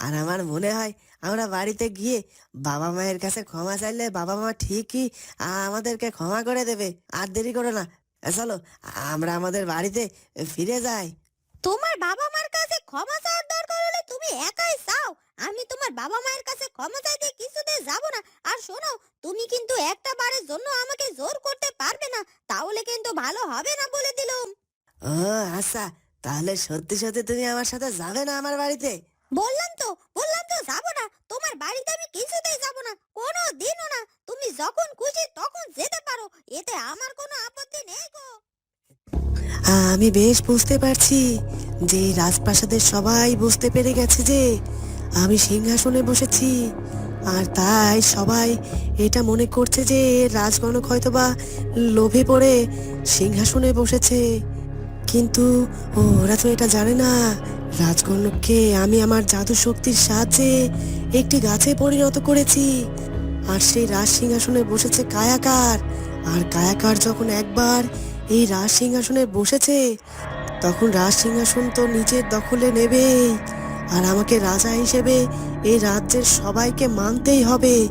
আর আমার মনে হয় আমরা বাড়িতে গিয়ে বাবা মায়ের কাছে ক্ষমা চাইলে বাবা মা ঠিকই আমাদেরকে ক্ষমা করে দেবে। আর দেরি করো না। চলো আমরা আমাদের বাড়িতে ফিরে যাই। তোমার বাবা মার কাছে ক্ষমা চাওয়ার দরকার হলে তুমি একাই চাও আমি তোমার বাবা মায়ের কাছে ক্ষমা চাইতে কিছুতে যাব না। আর শোনো তুমি কিন্তু একটা বারের জন্য আমাকে জোর করতে পারবে না। তাহলে কিন্তু ভালো হবে না বলে দিলাম। ও আচ্ছা। তাহলে সত্যি সত্যি তুমি আমার সাথে যাবে না আমার বাড়িতে? বললাম তো বললাম তো যাব না। তোমার বাড়িতে আমি কিছুতেই যাব না। কোনো দিনও না। তুমি যখন খুশি তখন যেতে পারো। এতে আমার কোনো আপত্তি নেই গো। আমি বেশ বুঝতে পারছি যে রাজপ্রাসাদের সবাই বুঝতে পেরে গেছে যে আমি সিংহাসনে বসেছি। আর তাই সবাই এটা মনে করছে যে রাজগণক হয়তোবা লোভে পড়ে সিংহাসনে বসেছে। কিন্তু ওরা তো এটা জানে না। রাজগণককে আমি আমার জাদু শক্তির সাহায্যে একটি গাছে পরিণত করেছি। আর সেই রাজ সিংহাসনে বসেছে কায়াকার। আর কায়াকার যখন একবার এই রাজ সিংহাসনে বসেছে, তখন রাজ সিংহাসন তো নিজের দখলে নেবেই। আর আমাকে রাজা হিসেবে এই রাজ্যের সবাইকে মানতেই হবে।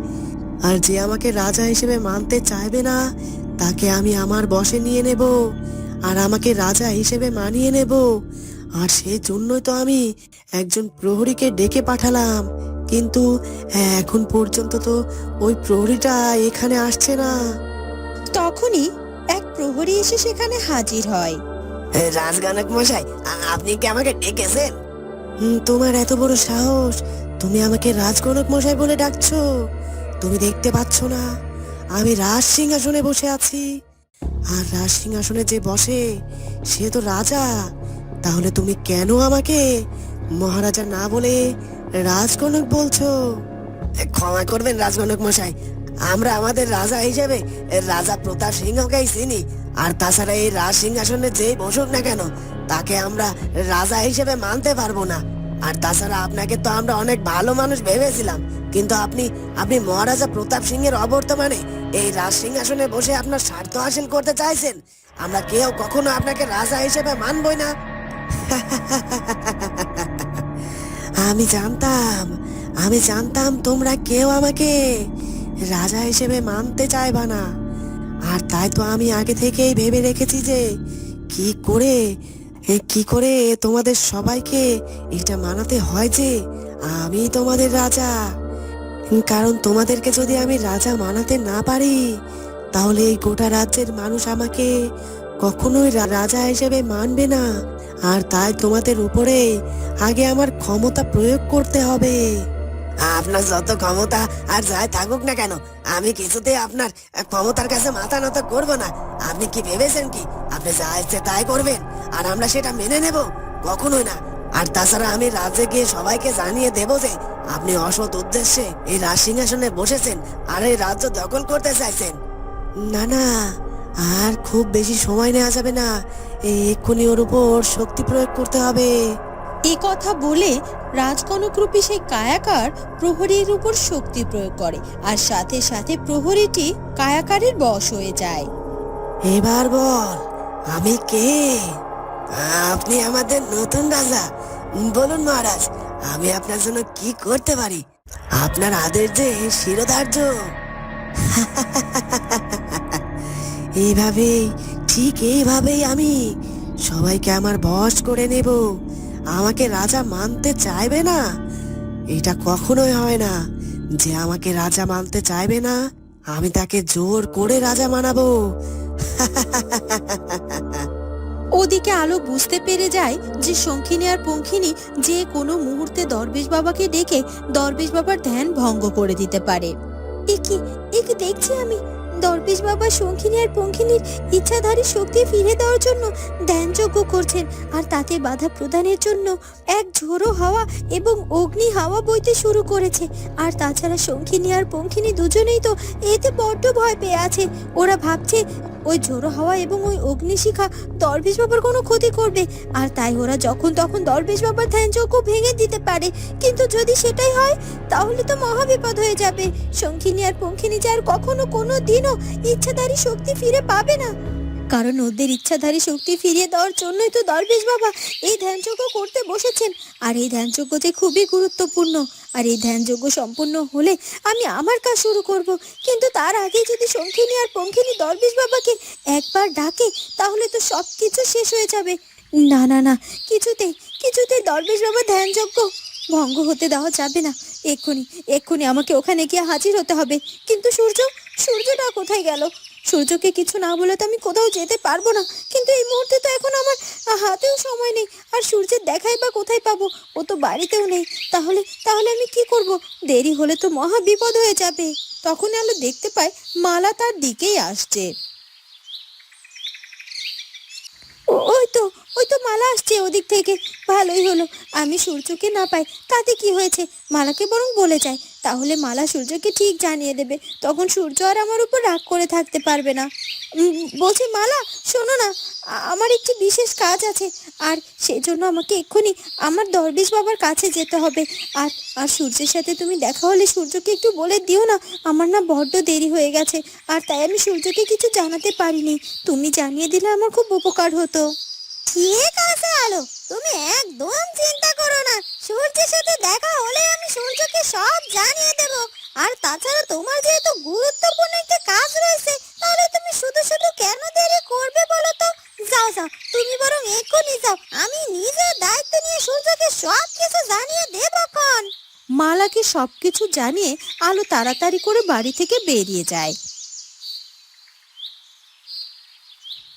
আর যে আমাকে রাজা হিসেবে মানতে চাইবে না, তাকে আমি আমার বশে নিয়ে নেব। আর আমাকে রাজা হিসেবে মানিয়ে নেব। আর সেই জন্যই তো আমি একজন প্রহরীকে ডেকে পাঠালাম। কিন্তু এখন পর্যন্ত তো ওই প্রহরীটা এখানে আসছে না। তখনই এক প্রহরী এসে সেখানে হাজির হয়। রাজগানক মশাই আপনি কি আমাকে ডেকেছেন? তোমার এত বড় সাহস। তুমি আমাকে রাজগণক মশাই বলে ডাকছো। তুমি দেখতে পাচ্ছ না। আমি রাজ সিংহাসনে বসে আছি। আর রাজ সিংহাসনে যে বসে, সে তো রাজা। তাহলে তুমি কেন আমাকে মহারাজা না বলে রাজগণক বলছো? ক্ষমা করবেন রাজগণক মশাই, আমরা আমাদের রাজা হিসেবে রাজা প্রতাপ সিংহকেই চিনি। আর তাছাড়া এই রাজ সিংহাসনে যেই বসুক না কেন, তাকে আমরা রাজা হিসেবে মানতে পারব না। আর তাছাড়া আপনাকে তো আমরা অনেক ভালো মানুষ ভেবেছিলাম। কিন্তু আপনি আপনি মহারাজা প্রতাপ সিংহের অবর্তমানে এই রাজ সিংহাসনে বসে আপনার স্বার্থ হাসিল করতে চাইছেন। আমরা কেউ কখনো আপনাকে রাজা হিসেবে মানবই না। আমি জানতাম আমি জানতাম তোমরা কেউ আমাকে রাজা হিসেবে মানতে চাইবা না। আর তাই তো আমি আগে থেকেই ভেবে রেখেছি যে কি করে কি করে তোমাদের সবাইকে এটা মানাতে হয় যে আমি তোমাদের রাজা? কারণ তোমাদেরকে যদি আমি রাজা মানাতে না পারি, তাহলে এই গোটা রাজ্যের মানুষ আমাকে কখনোই রাজা হিসেবে মানবে না। আর তাই তোমাদের উপরে আগে আমার ক্ষমতা প্রয়োগ করতে হবে। আপনার যত ক্ষমতা আর যাই থাকুক না কেন, আমি কিছুতে আপনার ক্ষমতার কাছে মাথা নত করব না। আপনি কি ভেবেছেন কি? আপনি যা ইচ্ছে তাই করবেন, আর আমরা সেটা মেনে নেব, কখনোই না। আর তাছাড়া আমি রাজ্যে গিয়ে সবাইকে জানিয়ে দেব যে, আপনি অসৎ উদ্দেশ্যে এই রাজ সিংহাসনে বসেছেন আর এই রাজ্য দখল করতে চাইছেন। না না, আর খুব বেশি সময় নেওয়া যাবে না। এক্ষুনি ওর উপর শক্তি প্রয়োগ করতে হবে। এ কথা বলে রাজকনকরূপী সেই কায়াকার প্রহরীর উপর শক্তি প্রয়োগ করে আর সাথে সাথে প্রহরীটি কায়াকারের বশ হয়ে যায়। এবার বল, আমি কে? আপনি আমাদের নতুন রাজা। বলুন মহারাজ, আমি আপনার জন্য কি করতে পারি? আপনার আদেশ যে শিরোধার্য। এইভাবেই ঠিক এইভাবেই আমি সবাইকে আমার বশ করে নেব। আমাকে রাজা মানতে চাইবে না? এটা কখনোই হয় না যে আমাকে রাজা মানতে চাইবে না। আমি তাকে জোর করে রাজা মানাবো। ওদিকে আলো বুঝতে পেরে যায় যে শঙ্খিনী আর পঙ্খিনী যে কোনো মুহূর্তে দরবেশ বাবাকে ডেকে দরবেশ বাবার ধ্যান ভঙ্গ করে দিতে পারে। একি একি দেখছি আমি? দরবেশ বাবা শঙ্খিনী আর পঙ্খিনীর ইচ্ছাধারী শক্তি ফিরে দেওয়ার জন্য ধ্যানযজ্ঞ করছেন। আর তাতে বাধা প্রদানের জন্য এক ঝোড়ো হাওয়া এবং অগ্নি হাওয়া বইতে শুরু করেছে। আর তাছাড়া শঙ্খিনী আর পঙ্খিনী দুজনেই তো এতে বড্ড ভয় পেয়ে আছে। ওরা ভাবছে ওই ঝোড়ো হাওয়া এবং ওই অগ্নিশিখা দরবেশ বাবার কোনো ক্ষতি করবে। আর তাই ওরা যখন তখন দরবেশ বাবার ধ্যানযজ্ঞ ভেঙে দিতে পারে। কিন্তু যদি সেটাই হয়, তাহলে তো মহাবিপদ হয়ে যাবে। শঙ্খিনী আর পঙ্খিনী যে কখনো কোনো দিনও ইচ্ছাধারী শক্তি ফিরে পাবে না। কারণ ওদের ইচ্ছাধারী শক্তি ফিরিয়ে দেওয়ার জন্যই তো দরবেশ বাবা এই ধ্যানযজ্ঞ করতে বসেছেন। আর এই ধ্যানযজ্ঞ যে খুবই গুরুত্বপূর্ণ। আর এই ধ্যানযজ্ঞ সম্পূর্ণ হলে আমি আমার কাজ শুরু করব। কিন্তু তার আগে যদি শঙ্খিনী আর পঙ্খিনী দরবেশ বাবাকে একবার ডাকে, তাহলে তো সব কিছু শেষ হয়ে যাবে। না না না কিছুতেই কিছুতেই দরবেশ বাবা ধ্যানযজ্ঞ ভঙ্গ হতে দেওয়া যাবে না। এক্ষুনি এক্ষুনি আমাকে ওখানে গিয়ে হাজির হতে হবে। কিন্তু সূর্য, সূর্যটা কোথায় গেল? সূর্যকে কিছু না বলে তো আমি কোথাও যেতে পারব না। কিন্তু এই মুহূর্তে তো এখন আমার হাতেও সময় নেই। আর সূর্যের দেখাই বা কোথায় পাবো, ও তো বাড়িতেও নেই। তাহলে তাহলে আমি কি করব? দেরি হলে তো মহা বিপদ হয়ে যাবে। তখন আলো দেখতে পাই মালা তার দিকেই আসছে। ওই তো ওই তো মালা আসছে ওদিক থেকে। ভালোই হলো। আমি সূর্যকে না পাই, তাতে কি হয়েছে? মালাকে বরং বলে যায় তাহলে মালা সূর্যকে ঠিক জানিয়ে দেবে। তখন সূর্য আর আমার উপর রাগ করে থাকতে পারবে না। বলছি, মালা, শোনো না আমার একটি বিশেষ কাজ আছে। আর সেজন্য আমাকে এক্ষুনি আমার দরবেশ বাবার কাছে যেতে হবে। আর আর সূর্যের সাথে তুমি দেখা হলে সূর্যকে একটু বলে দিও না, আমার না বড্ড দেরি হয়ে গেছে। আর তাই আমি সূর্যকে কিছু জানাতে পারিনি। তুমি জানিয়ে দিলে আমার খুব উপকার হতো। ঠিক আছে, আলো। তুমি একদম চিন্তা করো না। সূর্যের সাথে দেখা হলে আমি সূর্যকে সব জানিয়ে আর তাছাড়া তোমার যেহেতু গুরুত্বপূর্ণ একটা কাজ রয়েছে, তাহলে তুমি শুধু শুধু কেন করবে বলো তো? যাও যাও, তুমি বরং যাও। আমি নিজের দায়িত্ব নিয়ে সূর্যকে সব কিছু জানিয়ে মালাকে সবকিছু জানিয়ে আলো তাড়াতাড়ি করে বাড়ি থেকে বেরিয়ে যায়।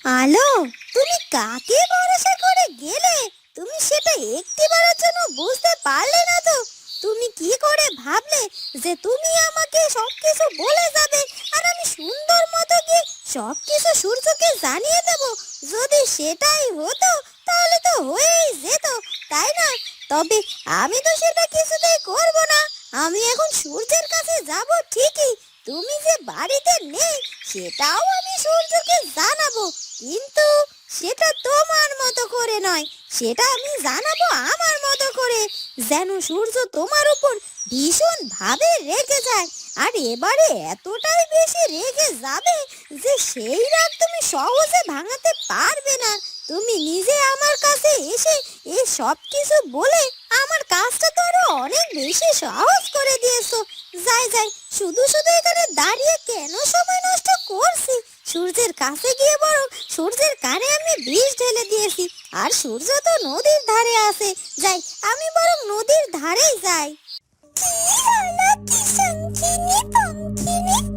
আলো, তুমি কাকে ভরসা করে গেলে? তুমি সেটা একটিবারের জন্য বুঝতে পারলে না তো। তুমি কি করে ভাবলে যে তুমি আমাকে সবকিছু বলে যাবে? আর আমি সুন্দর মতো গিয়ে সবকিছু সূর্যকে জানিয়ে দেব। যদি সেটাই হতো, তাহলে তো হয়েই যেত, তাই না? তবে আমি তো সেটা কিছুতেই করব না। আমি এখন সূর্যের কাছে যাব ঠিকই তুমি যে বাড়িতে নেই, সেটাও আমি সূর্যকে জানাব। কিন্তু সেটা তোমার মতো করে নয়, সেটা আমি জানাব আমার মতো করে। যেন সূর্য তোমার উপর ভীষণ ভাবে রেগে যায়। আর এবারে এতটাই বেশি রেগে যাবে যে সেই রাগ তুমি সহজে ভাঙাতে পারবে না। তুমি নিজে আমার কাছে এসে এই সব কিছু বলে আমার কাজটা তো আরও অনেক বেশি সহজ করে দিয়েছ। যাই যাই, শুধু শুধু এখানে দাঁড়িয়ে কেন সময় নষ্ট করছি? সূর্যের কাছে গিয়ে বরং সূর্যের কানে আমি বিষ ঢেলে দিয়েছি, আর সূর্য তো নদীর ধারে আছে। যাই, আমি বরং নদীর ধারেই যাই। キララキシャンキニパンキニン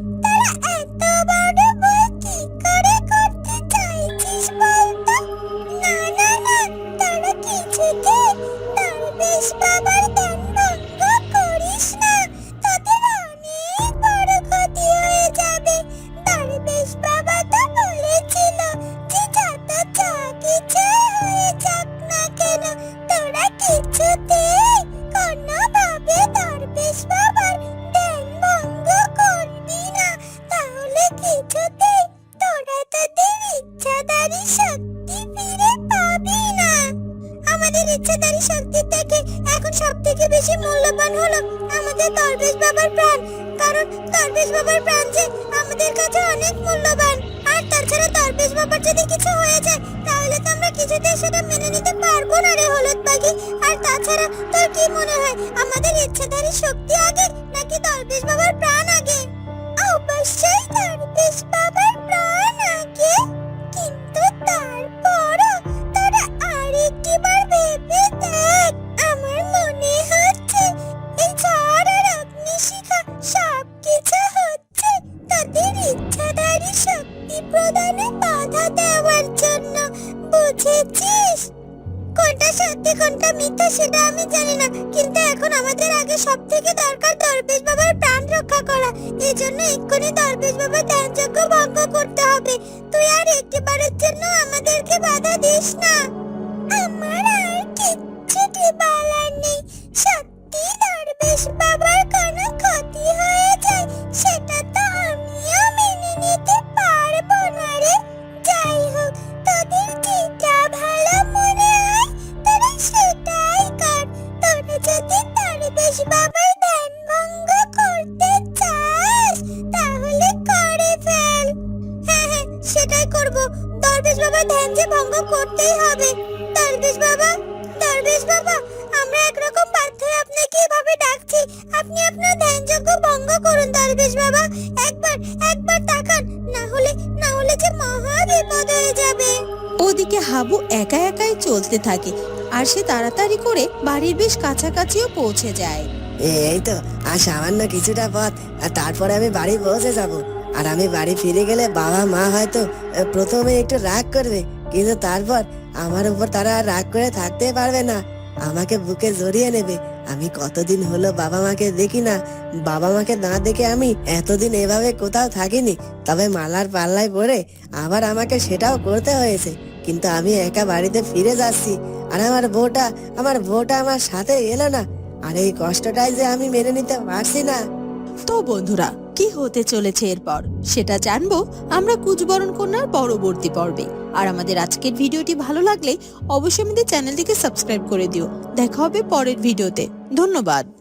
তাছাড়া ব্যাপার যদি কিছু হয়ে যায়, তাহলে তো আমরা কিছুতেই সেটা মেনে নিতে পারব না রে হলুদ পাখি। আর তাছাড়া তোর কি মনে হয়, আমাদের ইচ্ছাধারী শক্তি আগে নাকি দরবেশ বাবার প্রাণ আগে? অবশ্যই দরবেশ এক্ষুনি দরবেশ বাবার ধ্যানযজ্ঞ ভঙ্গ করতে হবে। তুই আর একটিবারের জন্য আমাদেরকে বাধা দিস না। আমার আর কিচ্ছুটি বলার চলতে থাকে। আর সে তাড়াতাড়ি করে বাড়ির বেশ কাছাকাছিও পৌঁছে যায়। এই তো, আর সামান্য কিছুটা পথ, আর তারপরে আমি বাড়ি পৌঁছে যাব। আর আমি বাড়ি ফিরে গেলে বাবা মা হয়তো প্রথমে একটু রাগ করবে, কিন্তু তারপর আমার উপর তারা আর রাগ করে থাকতে পারবে না। আমাকে বুকে জড়িয়ে নেবে, আমি কতদিন হলো বাবা মাকে দেখি না। বাবা মাকে না দেখে আমি এতদিন এভাবে কোথাও থাকিনি, তবে মালার পাল্লায় পড়ে আবার আমাকে সেটাও করতে হয়েছে। কিন্তু আমি একা বাড়িতে ফিরে যাচ্ছি। আর আমার বউটা আমার বউটা আমার সাথে এলো না। আর এই কষ্টটাই যে আমি মেনে নিতে পারছি না। তো বন্ধুরা, কি হতে চলেছে এরপর? সেটা জানব আমরা কুচবরণ কন্যার পরবর্তী পর্বে। আর আমাদের আজকের ভিডিওটি ভালো লাগলে অবশ্যই আমাদের চ্যানেলটিকে সাবস্ক্রাইব করে দিও। দেখা হবে পরের ভিডিওতে। ধন্যবাদ।